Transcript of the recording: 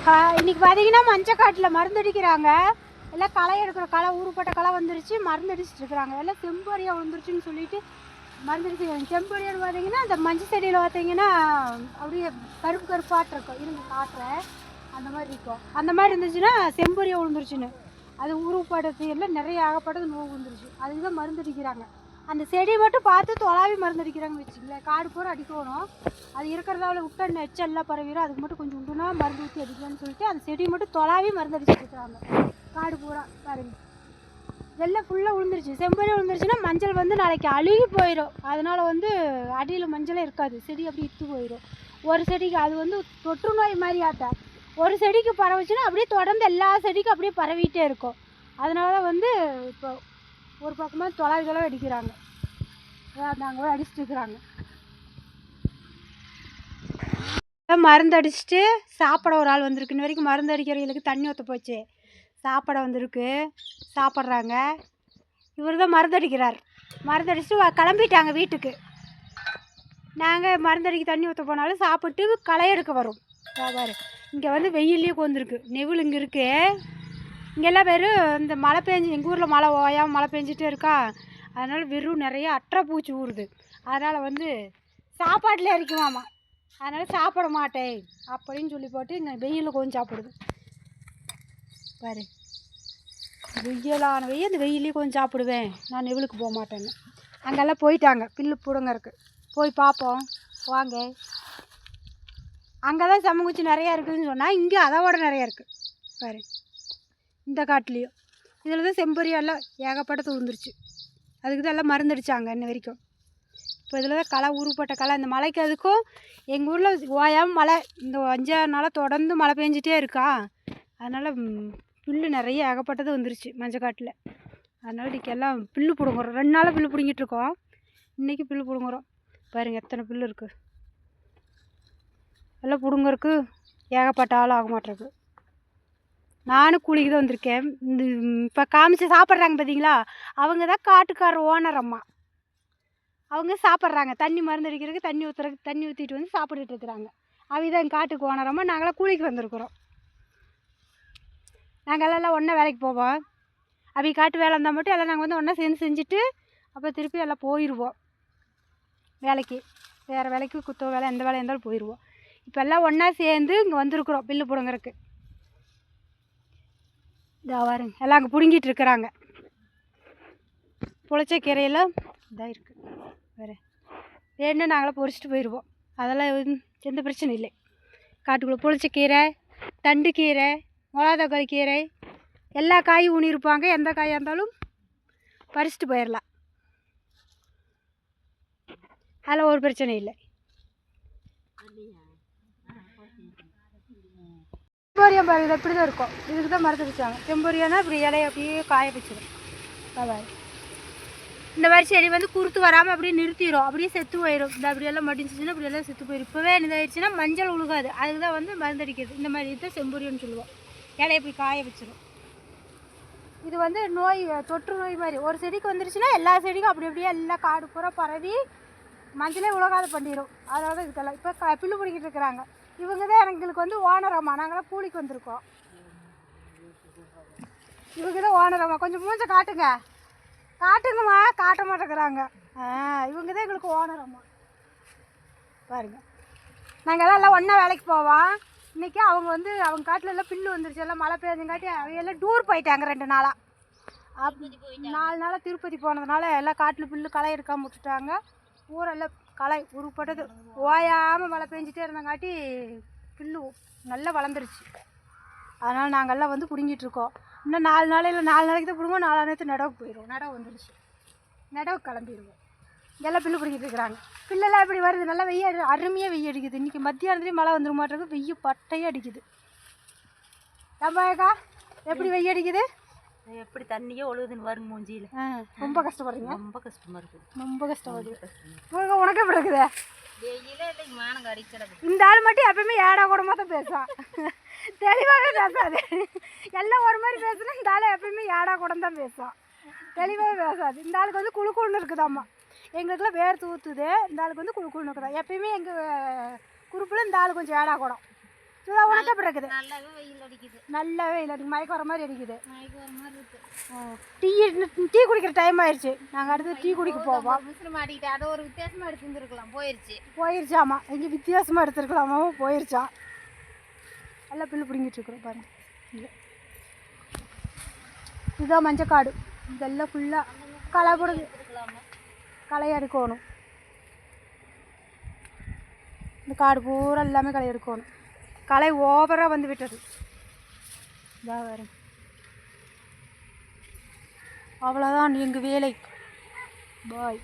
இன்றைக்கி இன்னைக்கு பார்த்தீங்கன்னா மஞ்சக்காட்டில் மருந்தடிக்கிறாங்க. எல்லாம் களை எடுக்கிற களை ஊறுப்பட்ட களை வந்துருச்சு மருந்தடிச்சிட்டு இருக்கிறாங்க. எல்லாம் செம்பரியா விழுந்துருச்சுன்னு சொல்லிட்டு மருந்தடிச்சு செம்பரியான்னு பார்த்தீங்கன்னா அந்த மஞ்சள் செடியில் பார்த்தீங்கன்னா அப்படியே கருப்பு கருப்பாட்டு இருக்கும். இருந்து காட்டுறேன் அந்த மாதிரி இருக்கும். அந்த மாதிரி இருந்துச்சுன்னா செம்பரியா விழுந்துருச்சுன்னு. அது உருவப்படுறது எல்லாம் நிறைய ஆகப்பட்டது நோவு வந்துருச்சு. அதுக்கு தான் மருந்தடிக்கிறாங்க. அந்த செடியை மட்டும் பார்த்து தொலாவி மருந்தடிக்கிறாங்கன்னு வச்சுங்களேன் காடு பூரா அடிக்கணும். அது இருக்கிறதால விட்டா நெச்செல்லாம் பரவிடும் அதுக்கு மட்டும் கொஞ்சம் உண்டுனா மருந்து ஊற்றி அடிக்கலாம்னு சொல்லிட்டு அந்த செடி மட்டும் தொலாவி மருந்தடிச்சிட்டு இருக்கிறாங்க. காடு பூரா பாருங்க வெள்ளை ஃபுல்லாக விழுந்துருச்சு செம்பரி விழுந்துருச்சுன்னா மஞ்சள் வந்து நாளைக்கு அழுகி போயிடும் அதனால் வந்து அடியில் மஞ்சளே இருக்காது. செடி அப்படி இத்து போயிடும் ஒரு செடிக்கு அது வந்து தொற்று நோய் மாதிரி ஆட்டா ஒரு செடிக்கு பரவுச்சுன்னா அப்படியே தொடர்ந்து எல்லா செடிக்கும் அப்படியே பரவிட்டே இருக்கும். அதனால தான் வந்து இப்போ ஒரு பக்கமாக தொலாவி தொலைவு அடிக்கிறாங்க. நாங்கள் போய் அடிச்சுட்டு இருக்கிறாங்க. மருந்து அடிச்சுட்டு சாப்பிட ஒரு ஆள் வந்திருக்கு. இன்ன வரைக்கும் மருந்து அடிக்கிறவங்களுக்கு தண்ணி ஊற்ற போச்சு. சாப்பிட வந்திருக்கு. சாப்பிட்றாங்க. இவர் தான் மருந்து அடிக்கிறார். மருந்து அடிச்சுட்டு கிளம்பிட்டாங்க வீட்டுக்கு. நாங்கள் மருந்தடிக்க தண்ணி ஊற்ற போனாலும் சாப்பிட்டு களை எடுக்க வரும். பாரு. இங்கே வந்து வெயிலே கொந்திருக்கு நெவில் இங்கே இருக்குது இங்கெல்லாம் வெறும் இந்த மழை பெஞ்சு எங்கள் ஊரில் மழை ஓயாமல் மழை பெஞ்சிட்டே இருக்கா. அதனால் வெறும் நிறைய அட்டை பூச்சி ஊறுது. அதனால் வந்து சாப்பாட்டில் இறக்குமாமா அதனால் சாப்பிட மாட்டேன் அப்படின்னு சொல்லி போட்டு இங்கே வெயிலில் கொஞ்சம் சாப்பிடுது. பாரு. வெயிலான வெயில் அந்த வெயிலே கொஞ்சம் சாப்பிடுவேன். நான் நெவிலுக்கு போக மாட்டேன்னு. அங்கெல்லாம் போயிட்டாங்க. பில்லு பிடுங்க இருக்குது போய் பார்ப்போம். வாங்க. அங்கே தான் சமங்குச்சி நிறையா இருக்குதுன்னு சொன்னால் இங்கே அதை விட நிறையா இருக்குது பாரு. இந்த காட்டுலேயும். இதில் தான் செம்பரியெல்லாம் ஏகப்பட்டது விழுந்துருச்சு அதுக்கு தான் எல்லாம் மருந்தடிச்சாங்க இன்ன வரைக்கும். இப்போ இதில் தான் களை உருப்பட்ட களை இந்த மழைக்கு அதுக்கும் எங்கள் ஊரில் ஓயாமல் மழை இந்த அஞ்சாறு நாளாக தொடர்ந்து மழை பெஞ்சிட்டே இருக்கா. அதனால் புல்லு நிறைய ஏகப்பட்டது வந்துருச்சு மஞ்சக்காட்டில் அதனால் இன்றைக்கி எல்லாம் புல்லு பிடுங்குறோம். ரெண்டு நாளாக புல்லு பிடுங்கிட்டு இருக்கோம். இன்றைக்கி புல்லு பிடுங்குறோம். பாருங்கள் எத்தனை புல்லு இருக்குது எல்லாம் பிடுங்குறக்கு ஏகப்பட்ட ஆள் ஆக மாட்டேருக்கு நானும் கூலிக்கு தான் வந்திருக்கேன். இந்த இப்போ காமிச்சு சாப்பிட்றாங்க பார்த்தீங்களா அவங்க தான் காட்டுக்கார ஓனர் அம்மா. அவங்க சாப்பிட்றாங்க. தண்ணி மருந்து அடிக்கிறதுக்கு தண்ணி ஊற்றுறதுக்கு தண்ணி ஊற்றிட்டு வந்து சாப்பிட்டுட்டு இருக்கிறாங்க. அவங்க தான் காட்டுக்கு ஓனர் அம்மா. நாங்களாம் கூலிக்கு வந்திருக்கிறோம். நாங்கள் எல்லாம் ஒன்றா வேலைக்கு போவோம். அவங்க காட்டு வேலை இருந்தால் மட்டும் எல்லாம் நாங்கள் வந்து ஒன்றா சேர்ந்து செஞ்சுட்டு அப்புறம் திருப்பி எல்லாம் போயிடுவோம் வேலைக்கு. வேறு வேலைக்கு குத்த வேலை எந்த வேலை இருந்தாலும் போயிடுவோம் இப்போ எல்லாம் ஒன்றா சேர்ந்து இங்கே வந்திருக்குறோம். பில்லு பிடுங்குறக்கு இதாக பாருங்க. எல்லாம் அங்கே பிடுங்கிட்டு இருக்கிறாங்க புளிச்ச கீரையில் இதாக இருக்குது வேறு வேணும்னா நாங்களாம் பொறிச்சிட்டு போயிடுவோம் அதெல்லாம் எந்த பிரச்சனை இல்லை. காட்டுக்குள்ளே புளிச்ச கீரை தண்டு கீரை மொளாதக்காளி கீரை எல்லா காயும் ஊனியிருப்பாங்க. எந்த காயாக இருந்தாலும் பறிச்சுட்டு போயிடலாம் அதில் ஒரு பிரச்சனை இல்லை. டெம்போரியம் பாருங்க இப்படி தான் இருக்கும். இதுக்கு தான் மரத்து வச்சாங்க. டெம்போரியானா இப்படி இலையை அப்படியே காய வச்சிடும். பாரு இந்த மாதிரி செடி வந்து குறுத்து வராமல் அப்படியே நிறுத்திடும் அப்படியே செத்து போயிடும் இந்த அப்படியெல்லாம் மடிஞ்சிச்சுன்னா இப்படியெல்லாம் செத்து போயிடும் இப்போவே இதாயிடுச்சுன்னா மஞ்சள் உழுகாது. அதுக்கு தான் வந்து மருந்தடிக்கிறது. இந்த மாதிரி இதுதான் செம்பரியம்னு சொல்லுவோம். இலையை இப்படி காய வச்சிடும் இது வந்து நோய் தொற்று நோய் மாதிரி. ஒரு செடிக்கு வந்துருச்சுன்னா எல்லா செடிக்கும் அப்படி அப்படியே எல்லாம் காடு பூரா பரவி மஞ்சளே உலகாத பண்ணிடும் அதனால தான் இதுக்கெல்லாம். இப்போ க பில்லு பிடிக்கிட்டு இருக்கிறாங்க. இவங்க தான் எங்களுக்கு வந்து ஓனரம்மா. நாங்களாம் கூலிக்கு வந்திருக்கோம். இவங்க தான் ஓனரம்மா. கொஞ்சம் மூஞ்ச காட்டுங்க. காட்டுங்கம்மா. காட்ட மாட்டேங்கிறாங்க. ஆ இவங்க தான் எங்களுக்கு ஓனரம்மா. பாருங்க. நாங்கள் எல்லாம் எல்லாம் ஒன்றா வேலைக்கு போவோம். இன்றைக்கி அவங்க வந்து அவங்க காட்டில் எல்லாம் பில்லு வந்துருச்சு. எல்லாம் மழை பெஞ்சங்காட்டி அவங்க எல்லாம் டூர் போயிட்டாங்க ரெண்டு நாளாக அப் நாலு நாளாக திருப்பதி போனதுனால எல்லாம் காட்டில் பில்லு களை எடுக்காம விட்டுட்டாங்க. ஊரெல்லாம் களை உருப்பட்டது. ஓயாமல் மழை பெஞ்சிட்டே இருந்தங்காட்டி புல்லு நல்லா வளர்ந்துருச்சு. அதனால் நாங்கள்லாம் வந்து பிடுங்கிட்டுருக்கோம் இன்னும் நாலு நாளையில் நாலு நாளைக்கு தான் பிடுங்க நாலு நேரத்து நடவுக்கு போயிடுவோம். நடவு வந்துருச்சு. நடவுக்கு கிளம்பிடுவோம். எல்லாம் பில்லு பிடிக்கிட்டு இருக்கிறாங்க. பில்லெல்லாம் எப்படி வருது? நல்லா வெய்ய அடி அருமையாக வெய்ய அடிக்குது. இன்றைக்கி மத்தியானத்துலேயும் மழை வந்துட மாட்டேங்குது வெய்ய பட்டையே அடிக்குது. ஏம்பாக்கா எப்படி வெய்ய அடிக்குது? எப்படி தண்ணியே ஒழுகுதுன்னு வரும் மூஞ்சியில். ரொம்ப கஷ்டப்படுறீங்க? ரொம்ப கஷ்டமா இருக்குது ரொம்ப கஷ்டப்படுது உனக்கு எப்படி இருக்குது? மானம் இந்த ஆள் மட்டும் எப்பயுமே ஏடா கூடமாக தான் பேசுவான். தெளிவாகவே பேசாது. எல்லாம் ஒரு மாதிரி பேசுனா இந்த ஆள் எப்பயுமே ஏடா கூட தான் பேசுவான். தெளிவாகவே பேசாது. இந்த ஆளுக்கு வந்து குழு குழுன்னு இருக்குதாம்மா. எங்களுக்குலாம் வேர்த்து ஊற்றுது இந்த ஆளுக்கு வந்து குழு குழுன்னு இருக்குதா. எப்பயுமே எங்கள் குரூப்பில் இந்த ஆள் கொஞ்சம் ஏடா கூடம். சுதா உனக்கு எப்படி இருக்குது நல்லாவே வெயில் அடிக்குது. நல்லாவே இல்லை மயக்கம் வர மாதிரி அடிக்குது. மயக்கம் வர மாதிரி இருக்கு. டீ டீ குடிக்கிற டைம் ஆயிடுச்சு நாங்கள் அடுத்து டீ குடிக்க போவோம். முஸ்லிம் மாட்டிக்கிட்டு அதை ஒரு வித்தியாசமா எடுத்து வந்துருக்கலாம் போயிருச்சு போயிருச்சாமா எங்கே வித்தியாசமாக எடுத்துருக்கலாமா போயிருச்சான் எல்லாம் பில்லு பிடுங்கிட்டு இருக்கிறோம் பாருங்க. இங்க. இதுதான் மஞ்சக்காடு. இதெல்லாம் ஃபுல்லாக களை இருக்கலாமா களை எடுக்கணும். இந்த காடு பூரா எல்லாமே களை எடுக்கணும். களை ஓவராக வந்து விட்டது இதா வரும் அவ்வளோதான் எங்கள் வேலை பாய்